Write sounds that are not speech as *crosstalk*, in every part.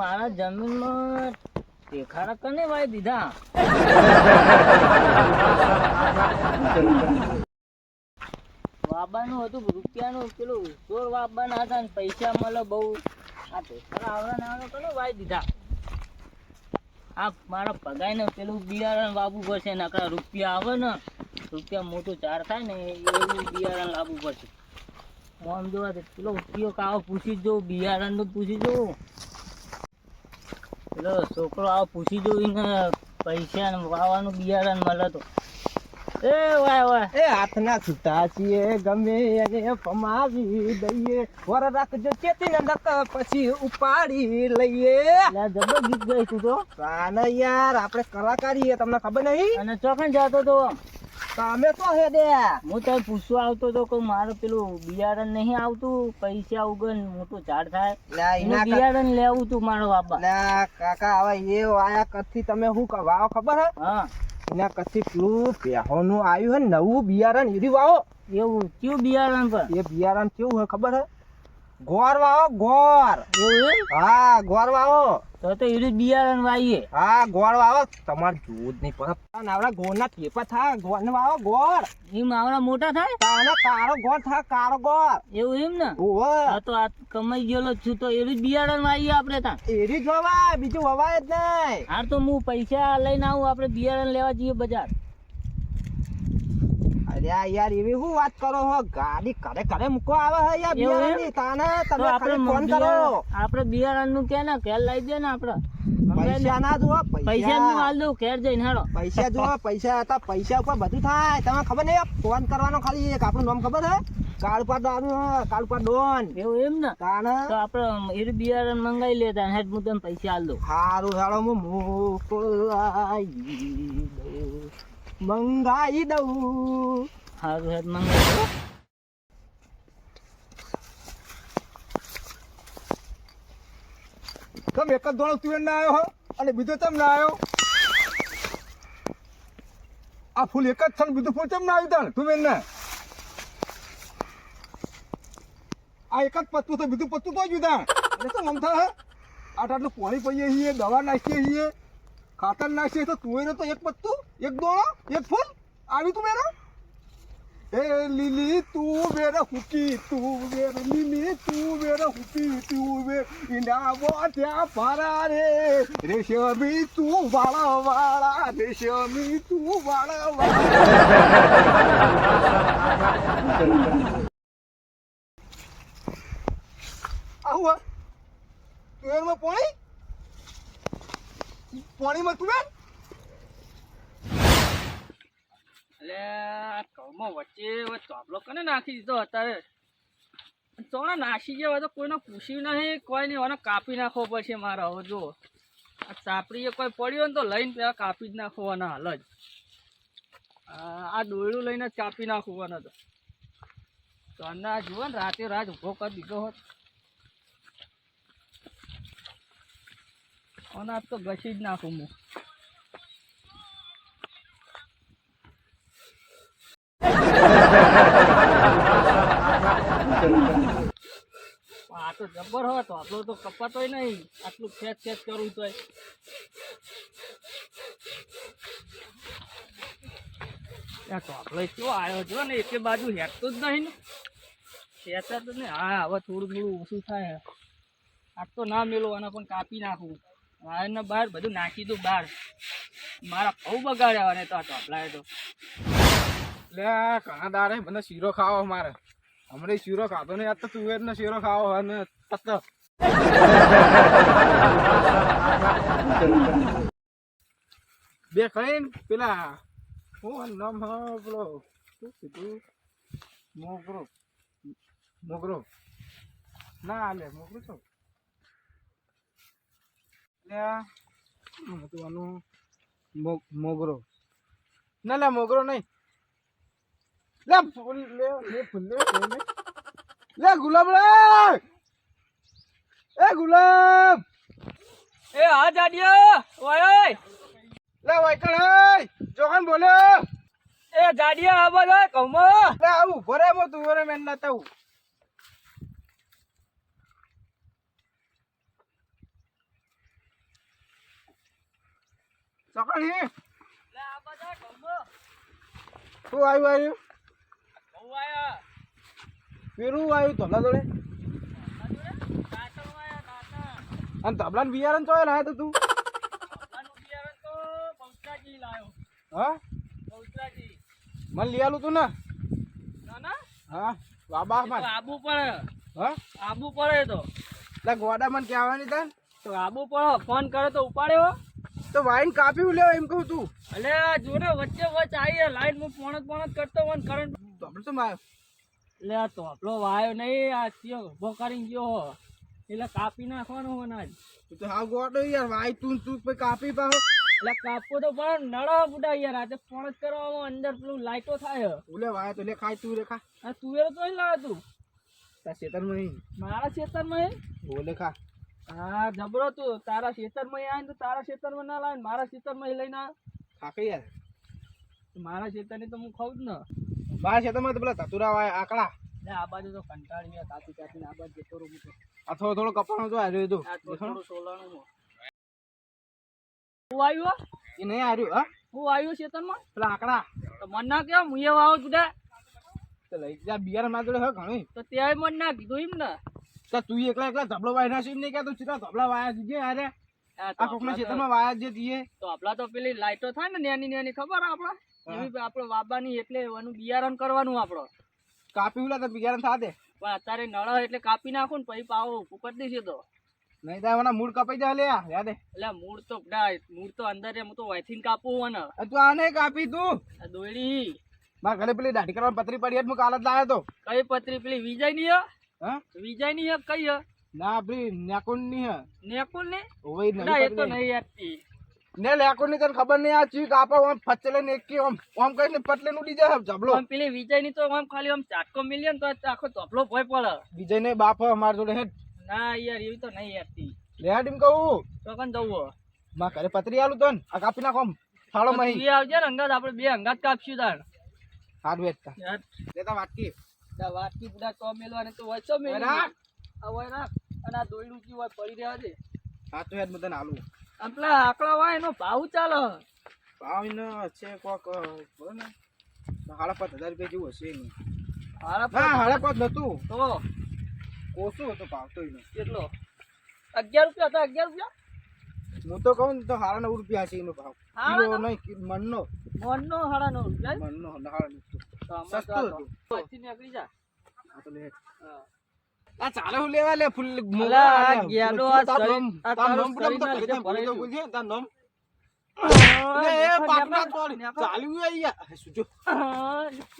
મારા જમીનમાં દેખાડા કને વાય દીધા? વાબાનું હતું, રૂપિયાનું પેલું ચોર વાબાના હતા ને પૈસા મળે બહુ. આ દેખાડા આવડા ને આવડે કને વાય દીધા? આ મારા પગાઈને પેલું બિયારણ વાવવું પડશે ને નકરા રૂપિયા આવે ને, રૂપિયા મોટું ચાર થાય ને એવું બિયારણ લાવવું પડશે. આમ જોવા પેલો ઉપયોગ આવો, પૂછી જ બિયારણનું પૂછી જોઉં. પેલો છોકરો આવો પૂછી જોઈને ને પૈસા ને વાવવાનું બિયારણ મળે તો. એ વાય વાય એ હાથના છૂટા છીએ ગમે એને પમાવી દઈએ. વર રાખજો ચેતી નક પછી ઉપાડી લઈએ. જબર ગીત ગઈ તું તો. કાન યાર આપણે કલાકારી તમને ખબર નહીં? અને ચોકન જતો તો તમે તો હે દે? હું તો પૂછવા આવતો તો કે મારે પેલું બિયારણ નહીં આવતું પૈસા ઉગન મોટું ઝાડ થાય. બિયારણ લેવું તું મારો બાબા. ના કાકા હવે એ વાયા કથી તમે હું વાવ ખબર હે? હા. એના કથી પેલું પેહોનું આવ્યું હે નવું બિયારણ ઈરી વાવો. એવું કયું બિયારણ પર એ બિયારણ કેવું હે ખબર હે? ગોર વાવો ગોર. એવું હા ગોર વાવો. તો તો એનું બિયારણ વાવીએ. હા ગોળ વાવો. તમાર જ નહીં પડે. આવડા ગોળના ટેપા થાય. ગોળ વાવો ગોળ. એમ આવડા મોટા થાય? તાને કાળો ગોળ થાય કાળો ગોળ. એવું એમ ને? ઓહો. તો આ કમાઈ ગયેલો છું. તો એનું બિયારણ વાઈએ આપણે તા એરી જોવા બીજું વવાય જ નહીં. હાર તો હું પૈસા લઈને આવું આપણે બિયારણ લેવા જઈએ બજાર. યાર એવી શું વાત કરો હો? ગાડી કરે કરે મૂકો આવે હે યાર બિયારણની. તાને તમે ખાલી ફોન કરો. આપણે કે ને લઈ દે ને આપણે. પૈસા ના જુઓ પૈસા. નું પૈસા હાલ દઉં ઘેર જઈને હાલો પૈસા જુઓ પૈસા હતા પૈસા ઉપર બધું થાય. તમે ખબર નહીં ફોન કરવાનો ખાલી એક આપણું નામ ખબર હે? કાળપા ડોન કાળપા ડોન. એવું એમ ને? તાને? તો આપણે બિયારણ મંગાઈ લેતા હેડ હું તને પૈસા હાલ દઉં. હારું હેળો હું મોકલાઈ દઉં. મંગાઈ દઉં. સારું હેડ મંગાઈ દઉં. તમે એક જ દોડો તું ના આવ્યો હો? અને બીજો ચમ ના આવ્યો આ ફૂલ એક જ છે બીજું ફૂલ ચમ ના આવ્યું તાણ? તુવેર ને. આ એક જ પત્તું તો બીજું પત્તું તો જ તાણ એટલે શું મમતા હે? આટલું પાણી પીએ છીએ દવા નાખીએ છીએ ખાતર નાખીએ તો તુવેર તો એક પત્તું? એક દોડો એક ફૂલ? આવ્યું તુવેર એ લીલી તું વેર હુકી તું વેર લીલી તું વેર હુકી તું વેર ઈના બોટ્યા પારા રે, રેશમી તું વાળા વાળા, રેશમી તું વાળા વાળા. આવું તુવેરમાં પાણી? પાણીમાં તુવેર એટલે કૌમાં વચ્ચે ચોપલો કને નાખી દીધો અત્યારે? ચોણા નાસી હોય તો કોઈને પૂછ્યું નહીં, કોઈ નહીં એને કાપી નાખવો પડશે મારે હવે જો આ સાપડીએ કોઈ પડ્યો ને તો લઈને પેલા કાપી જ નાખવાના હાલ જ. આ દોયડું લઈને જ કાપી નાખવાના તો. તો આ જુઓ ને, રાતે રાત ઊભો કરી દીધો હોત. અને આ તો ઘસી જ નાખું હું. આ તો જબર હોત આપણો તો કપાતોય નહીં. આટલું ખેંચ ખેંચ કરવું તોય. ટોપલો કેવો આવ્યો જો ને, એકે બાજુ હેઠતું જ નહીં ને. ખેંચા તો હા, હવે થોડું થોડું ઓછું થાય. આજ તો ના મેલો અને પણ કાપી નાખું. વાયરને બહાર બધું નાખી દઉં બહાર મારા બહુ બગાડ્યા અને તો આ ચોપલાએ તો. લે ઘણા દાડે મને શીરો ખાવો મારે. હમણાં શીરો ખાતો નહીં, આજ તો તુવેર ને શીરો ખાવો અને તત. બે ખાઈને પેલા હું નામ પેલો? શું કીધું? મોગરો. મોગરો. ના આલે મોગરો છો લે શું હતું આનું? મોગરો. ના, લે, મોગરો નહીં. લે ફૂલ લે લે ફૂલ લે લે લે. ગુલાબ લે. એ ગુલાબ. એ હા જાડિયો ઓય. ઓય લે વાયકણ ઓય. જોગન બોલ્યો એ જાડિયા આ બોલો કમો. લે આવું ભરે મો તું ઓરે મેન ના તાઉ સકણી આ બધા શું આવ્યું આવ્યું? પેલું આવ્યું તબલા જોડે. અને તબલા બિયારણ ચોય લાયા તો તું. હા? મને લઈ આલું તું ને. હા? બાબા માં આબુ પડે. હા? આબુ પડે તો. એટલે ગોડા મને કહેવાની તાન? તો આબુ પડે ફોન કરે તો ઉપાડ્યો તો વાઈન કાપી લેવો એમ કહું તું. અલે જોને વચ્ચે વચ્ચે આવી લાઈન હું પોણત પોણત કરતો હોય કરંટ તો આપણે શું માર્યો એટલે આ તોપલો વાયો નહીં આ ચિયો ઊભો કરીને ગયો હો. એટલે કાપી નાખવાનો ને તું તો હા ગોડો યાર વાય તું તું પછી કાપી પાહો. એટલે કાપો તો પણ નળો બુડા યાર આજે ફોન જ કરવામાં અંદર પેલું લાઈટો થાય ઓલે વાય તો લે ખાય તું રે ખા. આ તુવેરો તો અહીં લાવે તું. તારા ખેતરમાં નહીં મારા ખેતરમાં? ઓલે ખા. હા જબરો તું. તારા ખેતરમાં આવે ને તો તારા ખેતરમાં ના લાવે મારા ખેતરમાં લઈને. ખા યાર. મારા ખેતરની તો હું ખાઉં જ ને. મારા ખેતરમાં તો પેલા ધતુરા વાય આકડા. આ બાજુ તો કંટાળી ગયા તાતી તાતી આ બાજુ જતો રહું આ થોડો થોડો કપાણો તો આવ્યો તો તો? થોડું સોલાણું હું આવ્યો? એ નહીં આવ્યો હા? હું આવ્યો ખેતરમાં પેલા આકડા. તો મન ના કેવા હું એવા આવું જુદા તો લઈ જા બિયારમાં જોડે હે ઘણી. તો ત્યાં મન ના કીધું એમ ને. તો તું એકલા એકલા ધબલો વાય ના નહીં કે તું સીધા ધબલા વાયા જે અરે આ કોકના ખેતરમાં વાયા જે દીએ તો આપડા તો પેલી લાઈટો થાય ને નેની નેની ખબર આપડા એવી આપડે વાબાની એટલે એનું બિયારણ કરવાનું આપડો. કાપી ઉલા તો બિયારણ થા દે પણ અત્યારે નળ એટલે કાપી નાખું ને પછી પાવો ફૂકટ દઈશું તો. નહીં તો મને મૂળ કપાઈ જાય લે યાદ એટલે મૂળ તો મૂળ તો અંદર એમ તો વાયથી કાપવું હોય ને આ તું આને કાપી તું? આ મારા ઘરે પેલી દાઢી કરવાની પતરી પડી હતી, હું કાલ જ તો. કઈ પતરી પેલી વિજયની હા? વિજયની કઈ હે? ના પેલી નેકુનની નેકુલ ને? ઓય એ તો નહીં. ને લેકુનની તને ખબર નહીં આ ચીક આપો આમ ફચલે ને એક આમ આમ કઈને પટલે નું જાય જબલો આમ પેલી વિજયની તો આમ ખાલી આમ ચાટકો મિલ્યો ને તો આખો તોપલો ભોય પડે. વિજય ને બાપ અમાર જોડે હેડ. ના યાર એવી તો નહીં યાદતી લેડ એમ કહું. તો કન જવું માં ઘરે પતરી આલું તન. આ કાપી નાખો ફાળો થાળો બે આવજે ને અંગાત આપણે બે અંગાત કાપશું તાણ હારું વેચતા લેતા વાટકી. તા વાટકી બુડા તો મેલવાને તો વચ્ચો તો ઓય આ હોય રાખ. અને આ દોઈડું કી હોય પડી રહ્યા છે હા તો યાર હું આલું. આમ પેલા આકડા હોય એનો ભાવ ચાલે. ભાવ એનો છે કોક ને. સાડા પાંચ હજાર રૂપિયા જેવું હશે એનું. હારા પાંચ સાડા પાંચ નતું તો? ઓછું હતો ભાવ તો એનો. કેટલો? અગિયાર રૂપિયા હતા અગિયાર રૂપિયા? હું તો કહું તો સાડા નવ રૂપિયા હશે એનો ભાવ. સાડા કિલો નહીં મનનો મોનનો સાડા નવ રૂપિયા મણનો સાડા નવ સસ્તું હતું. પછી નીકળી જા. હા તો લે. હા. આ ચાલે હું લેવા લે ફૂલ આ ગેડો આ તારું ગયું. ચાલ્યું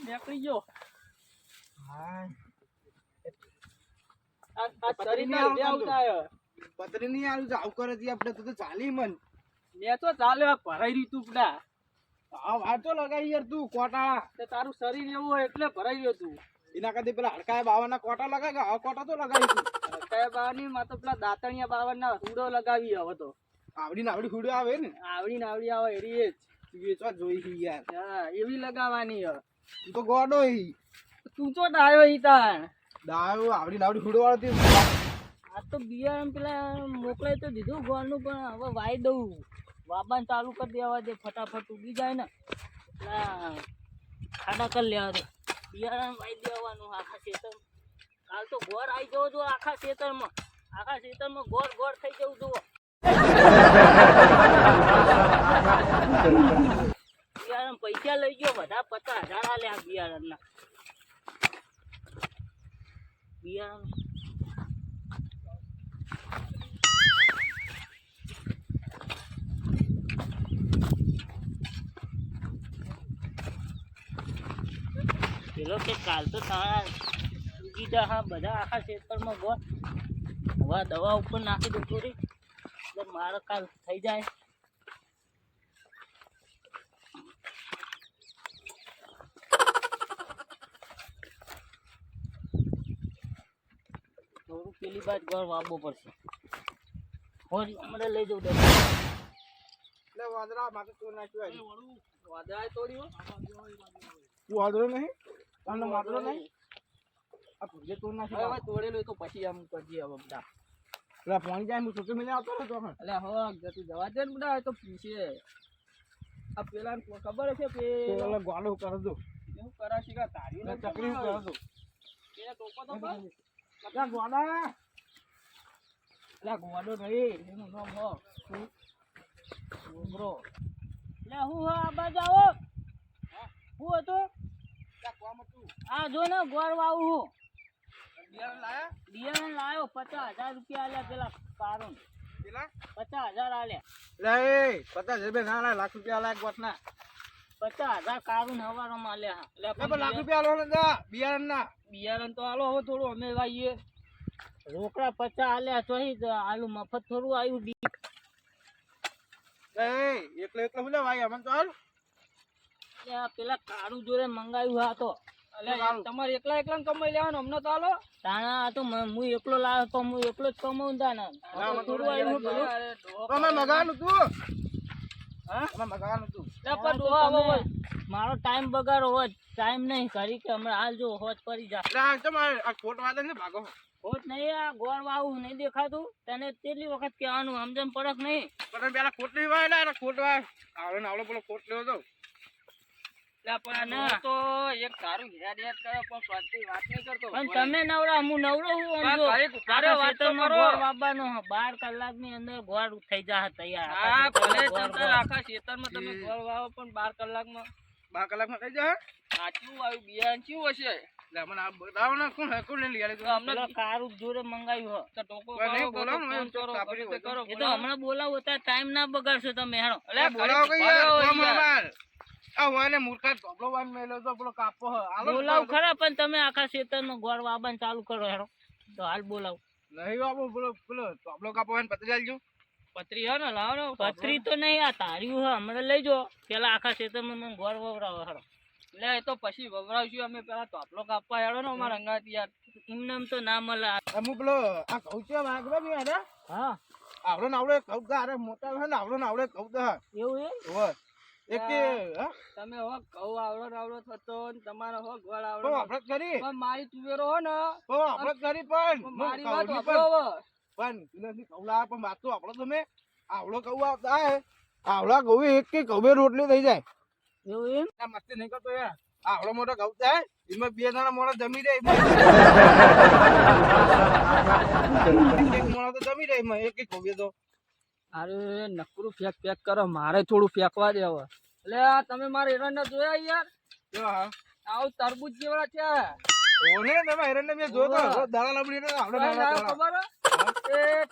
નીકળી ગયો. હાય. પતરી આલું તો કરે છે આપણે તો ચાલી મન. મેં તો ચાલ્યો ભરાઈ રહ્યું તું પેલા. હા વાર તો લગાઈ યાર તું કોટા. તે તારું શરીર એવું હોય એટલે ભરાઈ રહ્યું તું. એના કરતી પેલા હડકાયા બાવાના કોટા લગાય આ કોટા તો લગાવી તું કયા બાવાની માં તો પેલા દાંતણિયા બાવનના રૂડો લગાવી હવે તો. આવડી ને આવડી હુડો આવે ને? આવડી આવડી આવે એરી જ. તું વેચવા જોઈ યાર. હા એવી લગાવવાની હે. તું તો ગોડો હી. તું તો ડાયો ઈ તાણ? આવડી આવડી હુડો વાળો આ તો બિયારણ પેલા મોકલાય તો દીધું ગોળનું પણ હવે વાઈ દઉં. વાબાને ચાલુ કરી દેવા દે ફટાફટ ઉગી જાય ને. ખાડા કરી લેવા દે. બિયારણ વાઈ દેવાનું આખા ખેતર કાલ તો ગોળ આવી જવો જો આખા ખેતરમાં. આખા ખેતરમાં ગોળ ગોળ થઈ જવું જુઓ. બિયારણ પૈસા લઈ ગયો, બધા પચાસ હજાર આલ્યા બિયારણના બિયારણ પેલો કે કાલ તો તારા ઉગી હા બધા આખા શેતરમાં ગો હવા દવા ઉપર નાખી દઉં પૂરી એટલે મારો કાલ થઈ જાય. થોડું પેલી બાજ ગોળ વાવવો પડશે. હોરી હમણાં લઈ જવું દે એટલે વાદળા માથે તોડી નાખ્યું આજે. વાદળાએ તોડ્યું તું વાદળો નહીં? તમને વાદળો નહીં. આ ભૂલે તોડ નાખી હવે તોડેલું તો પછી આમ કરજે હવે બધા. એટલે પાણી જાય હું છોકરી મિલે આવતો હતો પણ. એટલે હો જતું જવા દે ને બધા તો પીશે આ પેલા ખબર છે કે પેલો ગોળો કરો દો. એવું કરાશે કે તારી તકલીફ કરો દો. એ ટોકો તો ગોળા. નહીં એનું નામ હો. ડોંગરો લે હું હો આ બાજુ આવો. હું હતું? આ જો ને ગોળ વાવું હું. બિયારણ લાયા? બિયારણ લાયો પચાસ હજાર રૂપિયા આલ્યા પેલા કારણ પચાસ હજાર આલ્યા. લે પચાસ રૂપિયા ના લાખ રૂપિયા લાય ગોઠના પચાસ હજાર કારું હવારમાં આલ્યા હા. એટલે લે લાખ રૂપિયા આલો ને બિયારણ ના બિયારણ તો હાલો હવે થોડું અમે વાઈએ. રોકડા પચાસ આલ્યા તો આલુ મફત થોડું આવ્યું બી એટલે એકલો હું લે ભાઈ અમન તો પેલા કાળું જોડે મંગાવ્યું હા તો. તમારે એકલા એકલા કમાઈ લેવાનું? અમને તો હાલો. તાણા તો હું એકલો લાવ્યો તો હું એકલો જ કમાઉં તાના થોડું આવ્યું મગાવાનું તું. મારો ટાઈમ બગાડો હોત ટાઈમ નહીં કરી કે હમણાં હાલ જો હોત પડી જા. એટલે આ તમારે આ ખોટ વાદે ને ભાગો. હોત નહીં આ ગોળ વાવું નહીં દેખાતું. તને કેટલી વખત કહેવાનું? સમજણ પડક નહીં. પણ પેલા ખોટ નહીં વાય ખોટ વાય. આવડો આવડો પેલો ખોટ લેવો તો. બાર કલાકની અંદર થઈ તૈયાર. આખા તમે વાવો પણ બાર બાર થઈ સાચું આવ્યું બિયારણ હશે? બોલાવો ને, ફોન તો કરો, કાપડી ગમે તે હોય તો. કરો, એ તો બોલાવો. હમણાં બોલાવો ટાઈમ ના બગાડશો તમે હેડો અલ્યા, બોલાવો ખરા પણ તમે આખા ગોળ વાવવાનું ચાલુ કરો હેડો. તો હાલ બોલાવ. નહીં બાબુ બોલો પેલો ટોપલો કાપો પતરી આલજો. પતરી હે ને લાવો ને પથરી તો નહીં આ તાર્યું હા હમણાં લઈ જો. પેલા આખા ખેતરમાં ગોળ વવરાવો હેડો. લે એ તો પછી વવરાવશું અમે પેલા તોપલો કાપવા હેડો ને અમારા અંગાત યાર. એમને તો ના મળે. અમુક પેલો આ કહું છે વાગવા બી હા. આવડો ને આવડે કહું કે અરે મોટા હે ને આવડો ને આવડે કહું તો એવું એ હોય. તમે હો ઘઉં આવડો આવડો થતો ને તમારો હો ગોળ આવડો તો કરી. પણ મારી તુવેરો હો ને. તો આપણે કરી પણ. મારી વાત વાપરો પણ. તુલસી કહું લાવે પણ વાત તો આપણો તમે આવડો કઉ આવતા હે. આવડા કહું એક કે કહું રોટલી થઈ જાય. એવું એમ? આ મસ્તી નહીં કરતો યાર. આવડો મોટો કહું થાય એમાં બે જણા મોડા જમી જાય *laughs* એક મોડા તો જમી જાય એમાં એક એક કહું તો. અરે નકરું ફેક ફેક કરો. મારે થોડું ફેંકવા દે હવે. એટલે આ તમે મારા એરંડા જોયા યાર? આવું તરબૂચ જેવડા છે. ઓને તમે ને મેં જોયો તો દાડા દાડા ખબર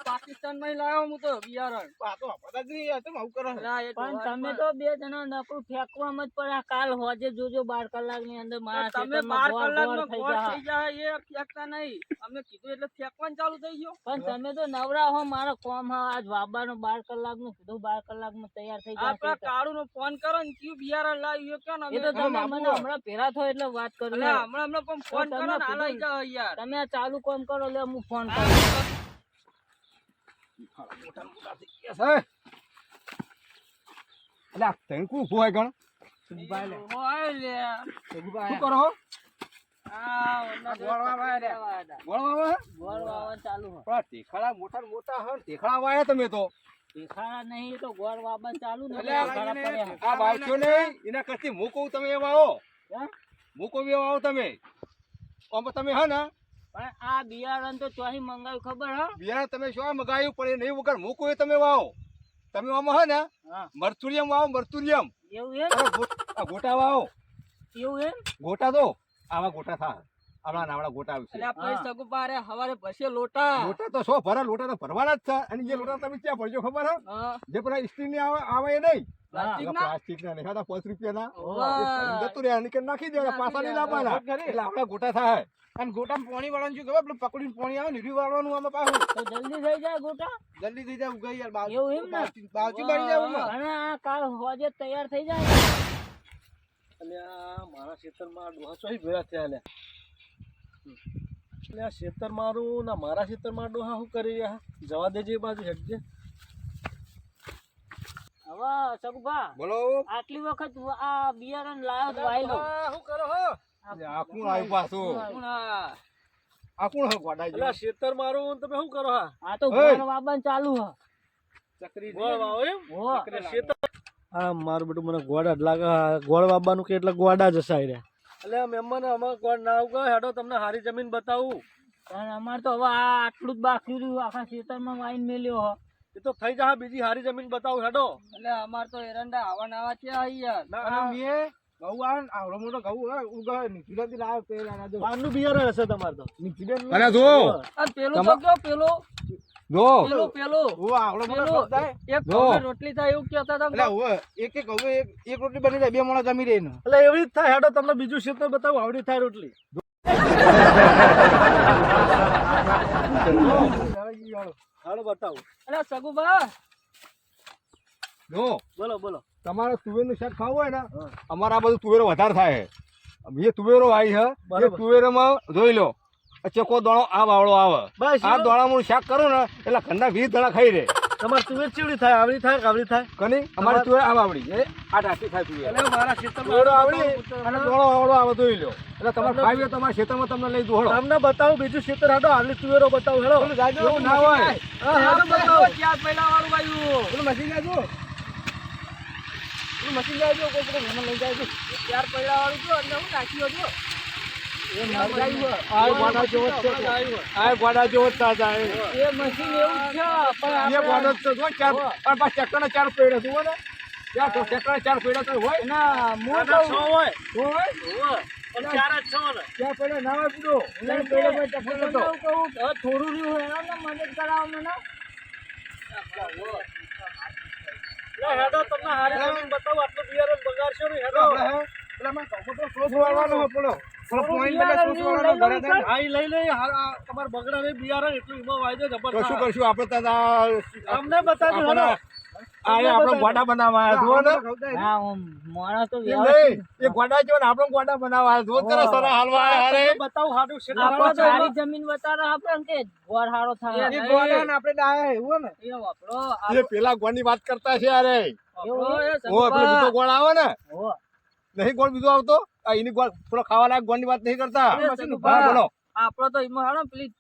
પાકિસ્તાનમાં લાવ્યો હું તો બિયારણ. આ તો આપણા જ નહીં, આ આવું કરે છે. એટલે આ એ પણ તમે તો બે જણા નકરું ફેંકવામાં જ પડે કાલ હોજે જોજો બાર કલાકની અંદર મારા તમે બાર કલાક ગોળ ગોળ થઈ જાય એ ફેંકતા નહીં. અમે કીધું એટલે ફેંકવાનું ચાલુ થઈ ગયો. પણ તમે તો નવરા હો મારો કોમ હા. આજ વાબાનો બાર કલાકનું કીધું બાર કલાકમાં તૈયાર થઈ આપડા જશે કાળુ નો ફોન કરો ને કયું બિયારણ લાવ્યું કે ક્યાં એ તો તમે મને હમણાં ભેરા થો એટલે વાત કરું હમણાં હમણાં ફોન કરો ને હાલ યાર. તમે ચાલુ કોમ કરો એટલે હું ફોન કરું. હે. એટલે આ તને કોણ ગણ? શું કરો મોટા મોટા હે ને વાયા તમે તો દેખાડા નહીં તો ગોળ ચાલુ ને એના કરતી મૂકો તમે એ આવો હે? હું કહું એ તમે આમ તમે હે ને પણ આ બિયારણ તો ચોહી મંગાવ્યું ખબર હા? બિયારણ તમે શું મંગાવ્યું? પણ એ નહીં વગર હું કહું એ તમે વાવો. તમે આમાં હે ને મર્ચુરિયમ વાવો મર્ચુરિયમ. એવું એમ? ગોટા વાવો. એવું એમ? ગોટા તો આવા ગોટા થા. આપણા નાવડા ગોટા આવશે. એટલે આપણે સગુ પારે હવારે ભસે લોટા. લોટા તો સો ભરા લોટા તો ભરવાના જ છે અને જે લોટા તમે ક્યાં ભરજો ખબર હે. જે પેલા સ્ત્રી ની આવે આવે એ નહીં. પ્લાસ્ટિક ના? નહીં પાંચ રૂપિયા ના જતું રહ્યા નીકળ નાખી દેવાના પાછા નહીં લાવવાના. એટલે ગોટા થાય. અને ગોટા પાણી વાળવાનું શું ખબર? પકડીને પાણી આવે વાળવાનું આમાં પાછું. તો જલ્દી થઈ જાય ગોટા. જલ્દી થઈ જાય ઉગાઈ યાર બાજુ એવું એમ ને? બાજુ બની જાય એમાં. અને આ કાલ હોજે તૈયાર થઈ જાય. અને આ મારા ખેતરમાં ડોહા ચોઈ ભેળા થયા લે. એટલે આ ખેતર મારું ના મારા ખેતરમાં ડોહા શું કરી રહ્યા? જવા દેજે બાજુ હેડજે હવે સગભા બોલો. આટલી વખત આ બિયારણ લાયો તો વાઈ શું કરો હો? આ આવ્યું પાછું? કોણ આ? આ કોણ હે ગોડા એટલે આ ખેતર મારું તમે શું કરો હા? આ તો ઓય. ગોળ ચાલુ હ. ચકરી ગોળ વાવો એમ? હો. એટલે આ મારું બેટું મને ગોડા જ લાગે. ગોળ બાબાનું કે એટલે ગોડા જ હસાઈ રહ્યા એટલે મહેમાન અમારે ગોળ ના આવું હેડો તમને હારી જમીન બતાવું. અમારે અમાર તો હવે આ આટલું જ બાકી રહ્યું. આખા ખેતરમાં વાઈન મેલ્યો હો. એ તો થઈ જા બીજી હારી જમીન બતાવો હેડો. એટલે અમાર તો એરંડા આવા નાવા છે યાર. અને મે ગૌ આવે આવડો મોટો ગૌ ઉગા નીચેથી લાવ પેલા ના જો. આનું બિયારણ હશે તમાર તો. નીચેથી અને જો. આ પેલો તો કયો પેલો. જો. પેલો પેલો. ઓ આવડો મોટો થાય. એક. રોટલી થાય એવું કહેતા હતા એટલે હવે એક એક ઘઉં એક એક રોટલી બની જાય બે મોણા જમી રહે ને એટલે એવી જ થાય હેડો તમને બીજું ક્ષેત્ર બતાવો આવડી થાય રોટલી. હાલો બતાવું. અરે સગુબા જો બોલો બોલો. તમારે તુવેરનું શાક ખાવું હોય ને અમારે આ બધું તુવેરો વધારે થાય છે. એ તુવેરો આવી છે એ માં તુવેરોમાં જોઈ લો આ ચકો દાણો આ વાવડો આવે. આ દાણાનું શાક કરો ને એટલે ઘરના વીસ દાણા ખાઈ રે તમારે તુવેર ચીવડી થાય આવડી થાય આવડી થાય? કની? અમારે તુવેર આમ આવડી એ? આ ઢાંકી થાય તુવેર. એટલે મારા ખેતરમાં આવડી અને ઓળો આવડો આવે જોઈ લો એટલે તમારે ફાવ્યો તમારા ખેતરમાં તમને લઈ દો હળો. બતાવું બીજું ખેતર હેડો આવડી તુવેરો બતાવું હેડો એવું ના હોય. હેડો બતાવો. ચાર પહેલા વાળું વાયું પેલું મશીન જાજો પેલું મશીન જાજો કોઈ પેલું લઈ જાય ચાર પહેલા વાળું જો અંદર હું નાખ્યો જો ચાર પેડા જુઓ ને? ત્યાં તો ચક્કરના ચાર પેડા હોય. ના મોટા હોય. હોય? ને. પેડા ના એટલે થોડું મદદ કરાવો મને. એટલે હેડો તમને હારી બતાવું. આટલું બિયારણ બગાડશો નહીં હેડો. આપણે હે, પેલા ક્લોઝ વાળવાનો હોય ગોડા બનાવવા જુઓ ને. માણસ તો એમ વ્યવસ્થિત નહીં, એ ગોડા જેવો ને આપણો ગોડા બનાવવા જુઓ જરા સરા હાલવા આવ્યા હારે. હાડું છે સારી જમીન બતાવે આપણે કે ગોળ હારો થાય. એ એ ગોડા ને આપણે ડાયા એવું ને. એ વાપરો એ પેલા ગોળની વાત કરતા છે અરે. એ બીજો ગોળ આવે ને. હો. નહીં ગોળ બીજો આવતો? એની ગોળ થોડો ખાવા લાયક ગોળની વાત નહીં કરતા? બોલો. આપડે તો એમાં પેલી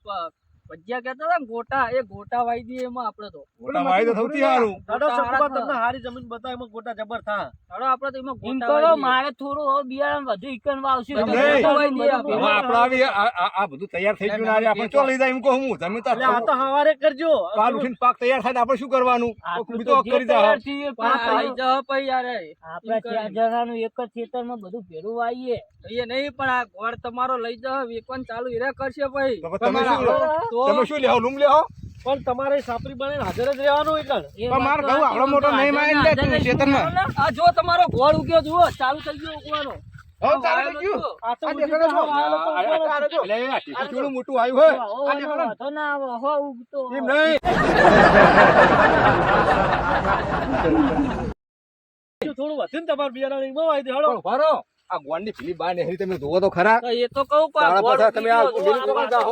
ભજીયા કહેતા હતા ગોટા એ ગોટા વાઈ દઈએ એમાં આપણે તો. ગોટા વાઈ તો સૌથી સારું. દાડો સકુબા તમને હારી જમીન બતાવ એમાં ગોટા જબર થા દાડો આપણે તો એમાં ગોટા કરો મારે થોડું હવે બિયારણ વધુ ઇકન વાવશું. ગોટા વાઈ દઈએ આપણે. હવે આપણે આવી આ- બધું તૈયાર થઈ ગયું ને આપણે ચો લઈ જાય એમ કહું હું. તમે તો આ તો હવારે કરજો. કાલ ઉઠીને પાક તૈયાર થાય આપણે શું કરવાનું? આટલું તો કરી પણ પાક આઈ જાઓ પછી યાર આપણે ચાર જણાનું એક જ ખેતરમાં બધું ભેરું વાવીએ એ નહીં પણ આ ગોળ તમારો લઈ જાવ વેચવાનું ચાલુ હીરા કરશે ભાઈ. તો તમે શું તમે શું લૂમ લેવો પણ તમારે સાપરી બને હાજર જ રહેવાનું એટલે મારે વાત આવડો મોટો નહીં પણ મારીને તું જ આ જો તમારો ગોળ ઉગ્યો જુઓ ચાલુ થઈ ગયો ઉગવાનો. હવે ચાલુ થઈ ગયું. આ તો દેખાડો છો? તો આવેલો તો આ- આ- આ જો. એટલે આ ટીકું ચૂડું મોટું આવ્યું હોય. આ દેખાડો ને. ના આવે. હો ઉગતો. એમ નહીં. *laughs* થોડું વધે ને તમારે બિયારણ દે ભરો, આ ગોળની પેલી બાર નેહરી તમે જોવો તો ખરા. એ તો કહું ગોળ પાછા તમે આ ઉગી ગયો, દીધો જાઓ.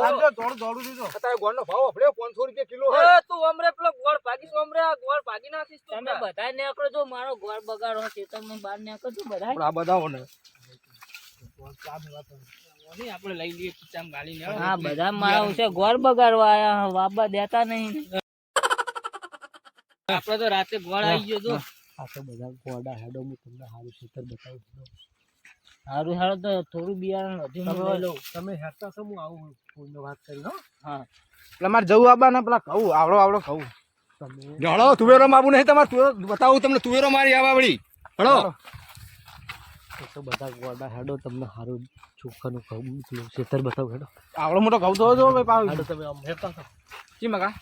ગોળ. નો ભાવ આપણે 500 રૂપિયા કિલો હે તું અમરે પેલો ગોળ ભાગીશ અમરે આ ગોળ ભાગી નાખીશ તું તમે બધા નીકળો જો મારો ગોળ બગાડો ખેતરમાં બહાર નીકળો છો બધા પણ આ બધાઓને. નહીં, આપણે લઈ લઈએ ખીચામાં ગાલીને હા બધા મારા છે ગોળ બગાડવા આયા વાબા દેતા નહીં. આપણે તો રાતે ગોળ આવી ગયો તો. આ તો બધા ગોડા હેડો હું તમને હારું ખેતર બતાવું સારું સારું તો થોડું બિયારણ વધુ લઉં. તમે હેરતા છો હું આવું ફોનનો વાત કરી હો. હા. એટલે મારે જવું આબાના પેલા કહું આવડો આવડો કહું. તમે જાણો તુવેરો માવું નહીં તમારે તુવેરો બતાવું તમને તુવેરો મારી આવા વળી હળો તો બધા ગોડા હેડો તમને સારું ચોખ્ખાનું કહું પેલું ખેતર બતાવું હેડો. આવડો મોટો ઘઉં તો જો ભાઈ પાવ હેડો તમે આમ હેડતા છો. જી મગા?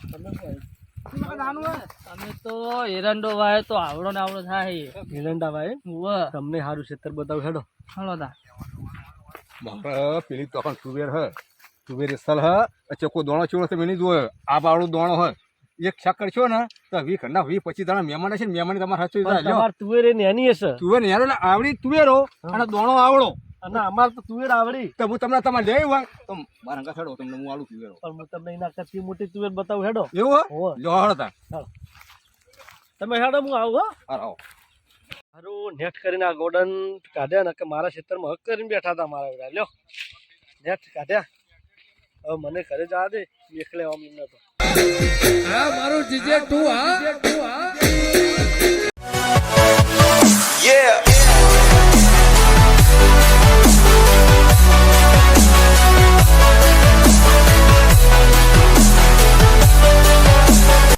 અમે તો એરંડો વાય તો આવડો ને આવડો થાય. એરંડા ભાઈ ઉવ્વ. તમને સારું ખેતર બતાવું હેડો. હાલો તા મારે પેલી તો પણ તુવેર હ. તુવેર અસલ હ. ચકો દોણો ચેવડો તમે નહીં જોયો આ બાવડો દોણો હોય એક શાક છો ને તો વી ખંડા વી પછી તારા મહેમાન છે મહેમાન તમારે પણ તમાર તુવેર નેની હશે. તુવેર યાર એટલે આવડી તુવેરો અને દોણો આવડો. અને અમાર તો તુવેર આવડી. તો હું તમને તમારે લઈ હોય તો મારા અંગા છોડો તમને હું આવું તુવેરો. પણ હું તમને એના કરતી મોટી તુવેર બતાવું હેડો. એવું હો? હો લો હળતા તમે હેડો હું આવું હો. આવો. હારું નેટ કરીને આ ગોડન કાઢ્યા ને કે મારા ખેતરમાં હક કરીને બેઠા હતા મારા બધા. લ્યો નેટ કાઢ્યા. હવે મને ઘરે જવા દે એકલે આમ એમને તો. હા મારું જીજે ટુ હા. ટુ હા. યે